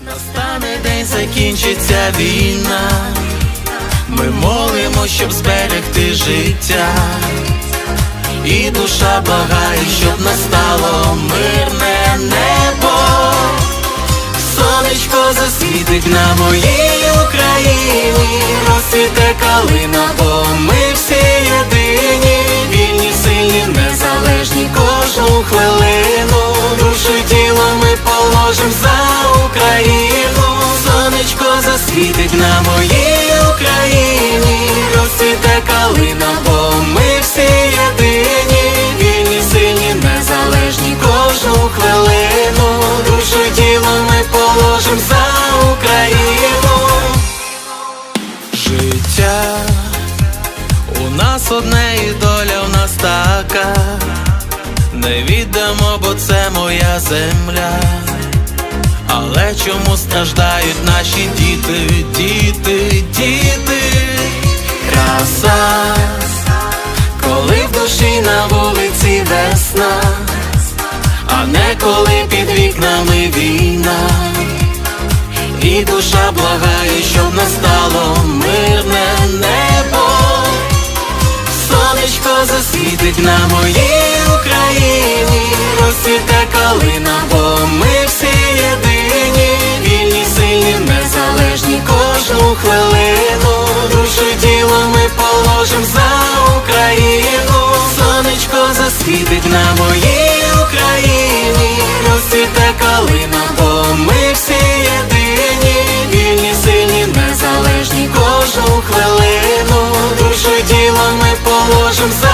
Настане день, закінчиться війна. Ми молимо, щоб зберегти життя. І душа благає, щоб настало мирне небо. Сонечко засвітить на моїй Україні, розцвіте калина, бо ми всі єдині, вільні, сильні, незалежні кожну хвилину. Душу тіло ми положим за Україну. Сонечко засвітить на моїй Україні, розцвіте калина, бо ми всі єдині, вільні, сильні, незалежні кожну хвилину. Душу тіло ми положим за Україну. Життя у нас одне і доля в нас така. Не віддамо, бо це моя земля. Але чому страждають наші діти, діти, діти? Краса, коли в душі на вулиці весна, а не коли під вікнами війна. І душа благає, щоб настало мирне небо. Сонечко засвітить на моїй Україні, розцвіте калина, засвітить на моїй Україні, розцвіте калина, бо ми всі єдині, вільні, сильні, незалежні кожну хвилину. Душу діло ми положим за